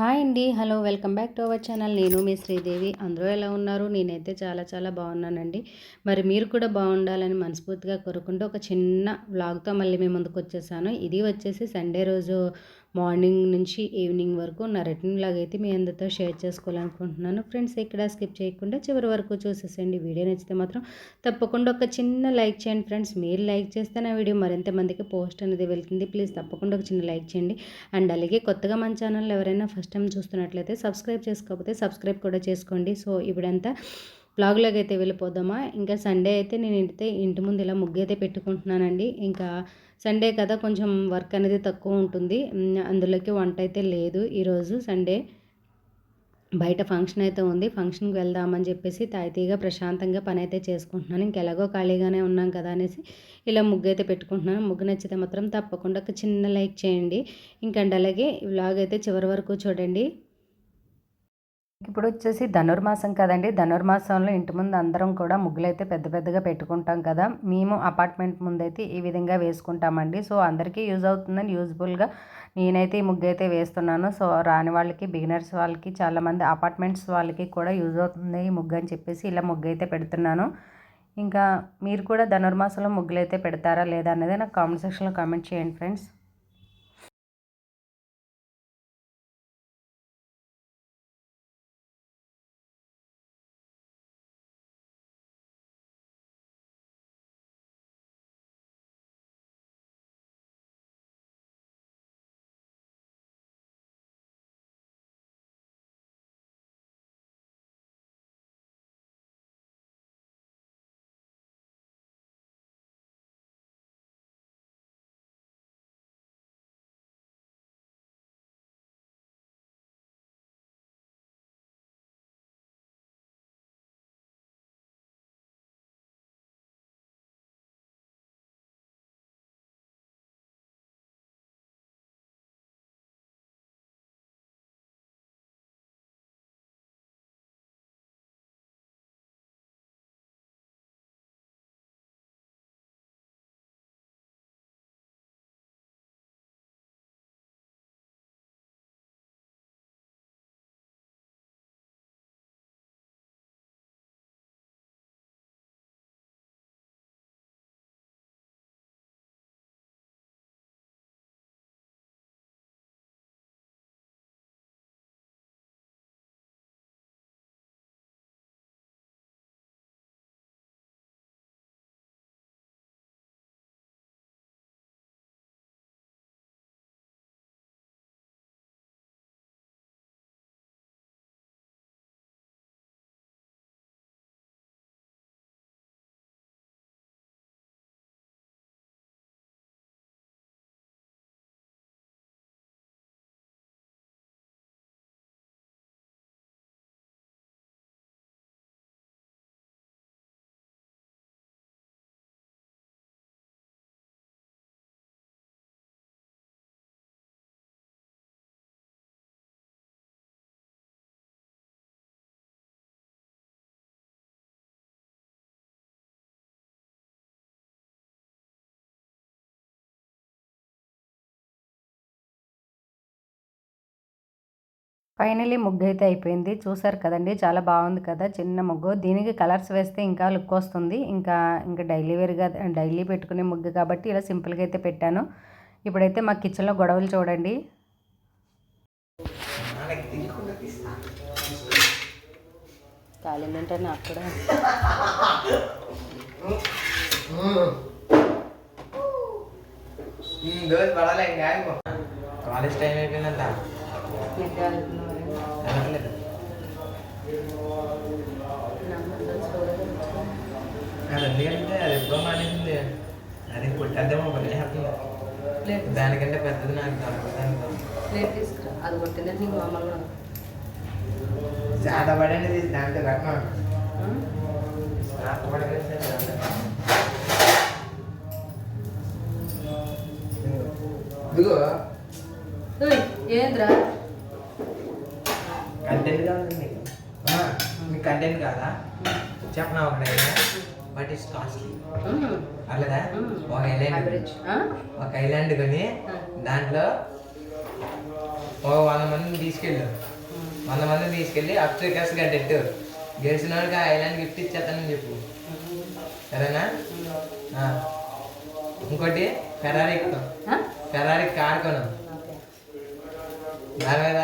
Hi అండి. Hello welcome back to our channel. నేను మీ శ్రీదేవి. అందరూ ఎలా ఉన్నారు? నేనైతే చాలా చాలా బాగున్నానండి. మరి మీరు కూడా బాగుండాలని మనస్ఫూర్తిగా కోరుకుంటూ ఒక చిన్న వ్లాగ్తో మళ్ళీ మేము ముందుకు వచ్చేసాను. ఇది వచ్చేసి సండే రోజు మార్నింగ్ నుంచి ఈవినింగ్ వరకు నా రొటీన్ లాగా అయితే మీ అందరితో షేర్ చేసుకోవాలనుకుంటున్నాను. ఫ్రెండ్స్ ఇక్కడ స్కిప్ చేయకుండా చివరి వరకు చూసేసేయండి. వీడియో నచ్చితే మాత్రం తప్పకుండా ఒక చిన్న లైక్ చేయండి ఫ్రెండ్స్. మీరు లైక్ చేస్తే నా వీడియో మరింత మందికి పోస్ట్ అనేది వెళ్తుంది. ప్లీజ్ తప్పకుండా ఒక చిన్న లైక్ చేయండి. అండ్ అలాగే కొత్తగా మన ఛానల్ ఎవరైనా ఫస్ట్ టైం చూస్తున్నట్లయితే సబ్స్క్రైబ్ చేసుకోకపోతే సబ్స్క్రైబ్ కూడా చేసుకోండి. సో ఇప్పుడంతా బ్లాగ్లోకి అయితే వెళ్ళిపోదామా? ఇంకా సండే అయితే నేను ఇంటి ఇంటి ముందు ఇలా ముగ్గు అయితే పెట్టుకుంటున్నానండి. ఇంకా సండే కదా కొంచెం వర్క్ అనేది తక్కువ ఉంటుంది. అందులోకి వంట అయితే లేదు. ఈరోజు సండే బయట ఫంక్షన్ అయితే ఉంది. ఫంక్షన్కి వెళ్దామని చెప్పేసి తాయితీగా ప్రశాంతంగా పని అయితే చేసుకుంటున్నాను. ఇంకెలాగో ఖాళీగానే ఉన్నాం కదా అనేసి ఇలా ముగ్గు అయితే పెట్టుకుంటున్నాను. ముగ్గు నచ్చితే మాత్రం తప్పకుండా ఒక చిన్న లైక్ చేయండి. ఇంకండి అలాగే వ్లాగ్ అయితే చివరి వరకు చూడండి. ఇప్పుడు వచ్చేసి ధనుర్మాసం కదండి. ధనుర్మాసంలో ఇంటి ముందు అందరం కూడా ముగ్గులైతే పెద్ద పెద్దగా పెట్టుకుంటాం కదా. మేము అపార్ట్మెంట్ ముందైతే ఈ విధంగా వేసుకుంటామండి. సో అందరికీ యూజ్ అవుతుందని యూజ్ఫుల్గా నేనైతే ఈ ముగ్గు అయితే వేస్తున్నాను. సో రాని వాళ్ళకి బిగినర్స్ వాళ్ళకి చాలామంది అపార్ట్మెంట్స్ వాళ్ళకి కూడా యూజ్ అవుతుంది ఈ ముగ్గు అని చెప్పేసి ఇలా ముగ్గు అయితే పెడుతున్నాను. ఇంకా మీరు కూడా ధనుర్మాసంలో ముగ్గులు అయితే పెడతారా లేదా అనేది నాకు కామెంట్ సెక్షన్లో కామెంట్ చేయండి ఫ్రెండ్స్. ఫైనలీ ముగ్గు అయితే అయిపోయింది. చూసారు కదండి చాలా బాగుంది కదా చిన్న ముగ్గు. దీనికి కలర్స్ వేస్తే ఇంకా లుక్ వస్తుంది. ఇంకా ఇంకా డైలీ వేర్గా డైలీ పెట్టుకునే ముగ్గు కాబట్టి ఇలా సింపుల్గా అయితే పెట్టాను. ఇప్పుడైతే మా కిచెన్లో గొడవలు చూడండి. కాలిందంటే నాకు కూడా. కాలేజ్ టైం అయిపోయిందంట. ఎందుకంటే అది ఎప్పుడో మానేసింది. అది పుట్టేద్దామో పని హ్యాపీగా దానికంటే పెద్దది నాకు ప్లేట్ తీసుకురా. అది కొట్టిందంటే నీకు మామూలుగా చాలా పడండి దాంట్లో కట్టినా నాకు పడలేదు ఇదిగో. ఏంద్రా? కంటెంట్ కావాలి మీకు మీకు కంటెంట్ కాదా? చెప్పనా ఒకటైనా బట్ ఇట్స్ కాస్ట్లీ అట్లేదా ఒక ఐలాండ్ ఒక ఐలాండ్ కొని దాంట్లో ఒక వంద మందిని తీసుకెళ్ళారు. వంద మందిని తీసుకెళ్ళి అప్ టు కస్ గట్టెట్టారు గెలిచిన వాడికి ఆ ఐలాండ్ గిఫ్ట్ ఇచ్చేస్తానని చెప్పు. సరేనా. ఇంకోటి ఫెరారీ ఆ? ఫెరారీ కార్ కొను. దాని మీద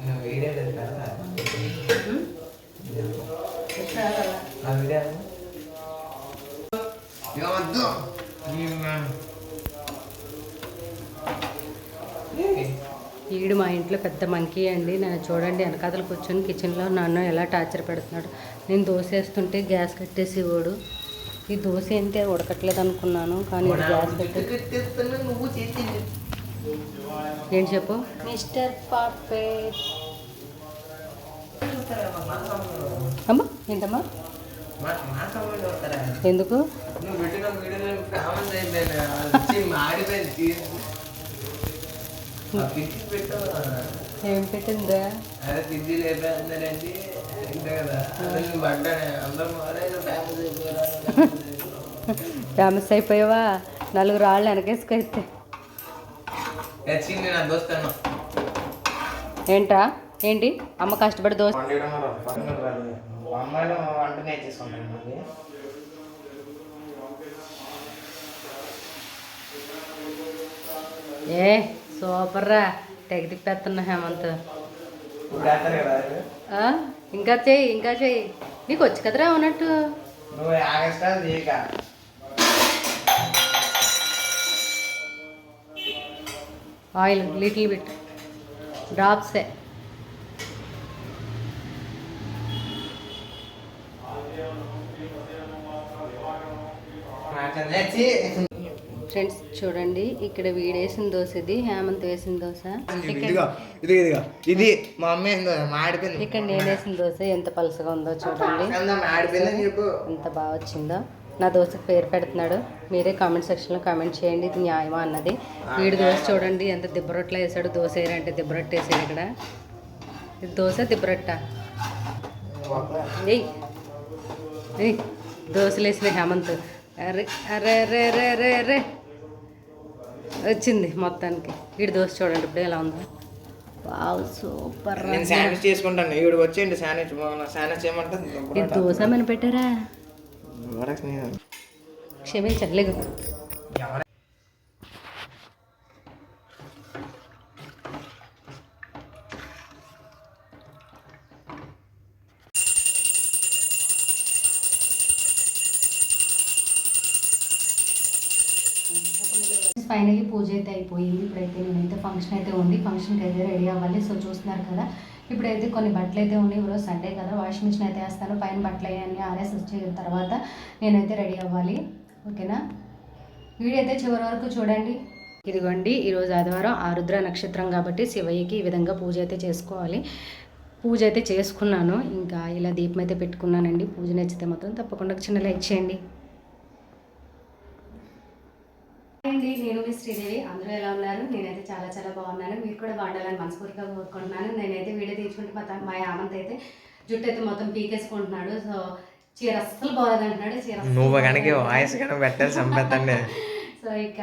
నువ్వు వీడియో లేదు కదా ఉమ్. ఎట్లా అలా? ఆ వీడియో ఇక వద్దు ఈడు మా ఇంట్లో పెద్ద మంకీ అండి. నేను చూడండి వెనకాతలు కూర్చొని కిచెన్లో నన్ను ఎలా టార్చర్ పెడుతున్నాడు. నేను దోశ వేస్తుంటే గ్యాస్ కట్టేసి వాడు. ఈ దోశ ఏంటి? ఉడకట్లేదు అనుకున్నాను కానీ గ్యాస్ కట్టే ఏంటి చెప్పు? మిస్టర్ పర్ఫెక్ట్ అమ్మా ఏంటమ్మా? ఎందుకు? ఏం పెట్టిందా అదే లేపేస్తున్నారండి ఫేమస్ అయిపోయావా నలుగురు రాళ్ళు వెనకేసుకైతే వచ్చింది నా దోస్తాను ఏంటా ఏంటి అమ్మ కష్టపడి దోశ ఏ సూపర్ రా తెగ తిప్పేస్తున్నా హేమంత్ ఇంకా చెయ్యి ఇంకా చెయ్యి. నీకు వచ్చి కదరా ఉన్నట్టు? Oil little bit. డ్రాప్సే. ఫ్రెండ్స్ చూడండి ఇక్కడ వీడేసిన దోశ ఇది హేమంత్ వేసిన దోశ. ఇది మా అమ్మ ఇక్కడ నేను వేసిన దోశ ఎంత పలుసగా ఉందో చూడండి. ఎంత బాగా వచ్చిందో. నా దోశకు పేరు పెడుతున్నాడు. మీరే కామెంట్ సెక్షన్లో కామెంట్ చేయండి ఇది న్యాయమా అన్నది. వీడి దోశ చూడండి ఎంత దిబ్బరొట్లా వేసాడు. దోశ వేయరంటే దిబ్బరొట్టు వేసాడు ఇక్కడ. ఇది దోశ దిబ్బరొట్ట. ఏయ్ ఏయ్ దోశలు వేసిన హేమంత్. అరే అరే అరే అరే అరే అరే. వచ్చింది మొత్తానికి. వీడి దోశ చూడండి ఇప్పుడు ఎలా ఉందో. వావ్ సూపర్ నేను శాండ్విచ్ చేసుకుంటాను. ఈవిడ వచ్చేయండి శాండ్విచ్ శాండ్విచ్ ఇది ఏమంటుంది? దోశ మన పెట్టారా? క్షమించండి ఫైనలీ పూజ అయితే అయిపోయింది. ఇప్పుడైతే నేనైతే ఫంక్షన్ అయితే ఉంది. ఫంక్షన్కి అయితే రెడీ అవ్వాలి. సో చూస్తున్నారు కదా. ఇప్పుడైతే కొన్ని బట్టలు అయితే ఉన్నాయి. ఈరోజు సండే కదా. వాషింగ్ మిషన్ అయితే వేస్తాను. పైన బట్టలు అవన్నీ ఆరేసి వచ్చిన తర్వాత నేనైతే రెడీ అవ్వాలి. ఓకేనా? వీడియో అయితే చివరి వరకు చూడండి. ఇదిగోండి. ఈరోజు ఆదివారం ఆరుద్ర నక్షత్రం కాబట్టి శివయ్యకి ఈ విధంగా పూజ అయితే చేసుకోవాలి. పూజ అయితే చేసుకున్నాను. ఇంకా ఇలా దీపం అయితే పెట్టుకున్నానండి. పూజ నచ్చితే మాత్రం తప్పకుండా చిన్న లైక్ చేయండి. అండి నేను మీ శ్రీదేవి. అందరూ ఎలా ఉన్నారు? నేనైతే చాలా చాలా బాగున్నాను. మీరు కూడా బాగుండాలని మనస్ఫూర్తిగా కోరుకుంటున్నాను. నేనైతే వీడియో తీసుకుంటే మా మా ఆమంత్ అయితే జుట్టు అయితే మొత్తం పీకేసుకుంటున్నాడు. సో చీర అస్సలు బాగోదంటున్నాడు చీర నువ్వు కనుక. వాయిస్ కనుక పెట్టాలి సో ఇక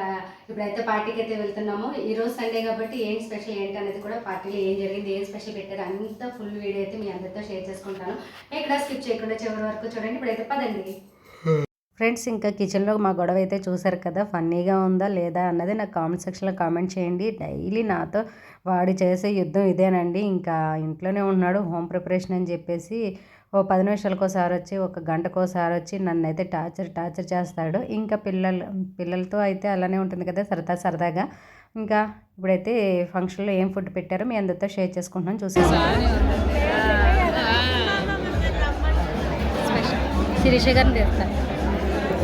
ఇప్పుడైతే పార్టీకి అయితే వెళ్తున్నాము. ఈ రోజు సండే కాబట్టి ఏం స్పెషల్ ఏంటి అనేది కూడా పార్టీలో ఏం జరిగింది ఏం స్పెషల్ పెట్టారు అంతా ఫుల్ వీడియో అయితే మీ అందరితో షేర్ చేసుకుంటాను. ఎక్కడ స్కిప్ చేయకుండా చివరి వరకు చూడండి. ఇప్పుడైతే పదండి. ఫ్రెండ్స్ ఇంకా కిచెన్లో మా గొడవ అయితే చూసారు కదా ఫన్నీగా ఉందా లేదా అన్నది నాకు కామెంట్ సెక్షన్లో కామెంట్ చేయండి. డైలీ నాతో వాడు చేసే యుద్ధం ఇదేనండి. ఇంకా ఇంట్లోనే ఉన్నాడు హోమ్ ప్రిపరేషన్ అని చెప్పేసి ఓ పది నిమిషాలకోసారి వచ్చి ఒక గంటకోసారి వచ్చి నన్ను అయితే టార్చర్ టార్చర్ చేస్తాడు. ఇంకా పిల్లలు పిల్లలతో అయితే అలానే ఉంటుంది కదా సరదా సరదాగా. ఇంకా ఇప్పుడైతే ఫంక్షన్లో ఏం ఫుడ్ పెట్టారో మీ అందరితో షేర్ చేసుకుంటున్నాను చూసేసాను శిరీష గారిని తెస్తాను.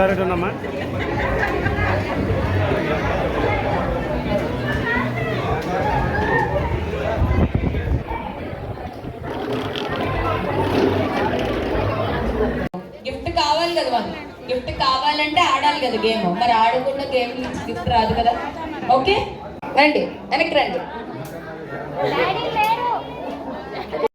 ఒకసారి ఉందమ్మా గిఫ్ట్ కావాలి కదా వాళ్ళు గిఫ్ట్ కావాలంటే ఆడాలి కదా గేమ్. మరి ఆడకుండా గేమ్ నుంచి గిఫ్ట్ రాదు కదా. ఓకే? రండి వెనక్కి రండి.